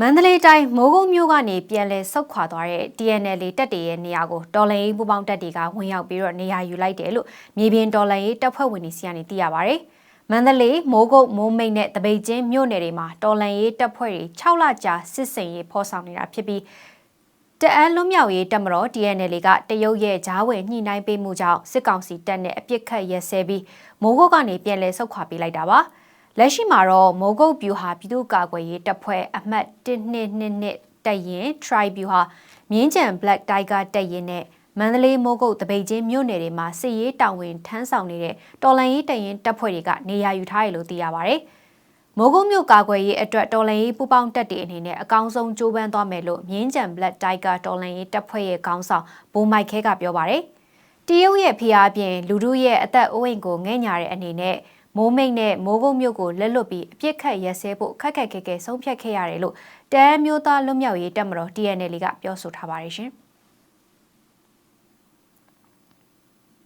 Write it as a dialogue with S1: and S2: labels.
S1: မန္တလေးတိုင်းမိုးကုတ်မြို့ကနေပြန်လည်ဆုတ်ခွာသွားတဲ့ TNL တပ်တွေရဲ့နေရာကိုတော်လှန်ရေးပူးပေါင်းတပ်တွေကဝင်ရောက်ပြီးတော့နေရာယူလိုက်တယ်လို့မြေပြင်တော်လှန်ရေးတပ်ဖွဲ့ဝင်တွေစီကနေသိရပါဗျ။မန္တလေးမိုးကုတ်မိုးမိတ်နဲ့တပိတ်ချင်းမြို့နယ်တွေမှာတော်လှန်ရေးတပ်ဖွဲ့တွေ6လကြာစစ်စင်ရေးဖော်ဆောင်နေတာဖြစ်ပြီးတအန်းလွတ်မြောက်ရေးတပ်မတော် TNL ကတရုတ်ရဲ့ဂျားဝင်ညှိနှိုင်းပေးမှုကြောင့်စစ်ကောင်စီတပ်နဲ့အပြစ်ခတ်ရက်စဲပြီးမိုးကုတ်ကနေပြန်လည်ဆုတ်ခွာပေးလိုက်တာပါ။ လက်ရှိမှာတော့မိုးကုတ်ဗျူဟာပြည်သူ့ကာကွယ်ရေးတပ်ဖွဲ့အမှတ်1222တပ်ရင် Tri ဗျူဟာမြင်းကြံ Black Tiger တပ်ရင်နဲ့မန္တလေးမိုးကုတ်တပိတ်ချင်းမြို့နယ်တွေမှာစစ်ရေးတောင်ဝင်ထမ်းဆောင်နေတဲ့တော်လန်ရေးတပ်ရင်တပ်ဖွဲ့တွေကနေရာယူထားတယ်လို့သိရပါဗျ။မိုးကုတ်မြို့ကာကွယ်ရေးအတွက်တော်လန်ရေးပူးပေါင်းတပ်တွေအနေနဲ့အကောင်းဆုံးကြိုးပမ်းသွားမယ်လို့မြင်းကြံ Black Tiger တော်လန်ရေးတပ်ဖွဲ့ရဲ့ခေါင်းဆောင်ဘိုးမိုက်ခဲကပြောပါဗျ။တရုတ်ရဲ့ဖိအားဖြင့်လူတို့ရဲ့အသက်အိုးအိမ်ကိုငဲ့ညာတဲ့အနေနဲ့ မိုးမိတ်နဲ့မိုးကုတ်မြို့ကိုလက်လွတ်ပြီးအပြစ်ခတ်ရက်စဲဖို့ခက်ခက်ခဲခဲဆုံးဖြတ်ခဲ့ရတယ်လို့တမ်းမျိုးသားလွတ်မြောက်ရေးတပ်မတော် TNL ကပြောဆိုထားပါတယ်ရှင်။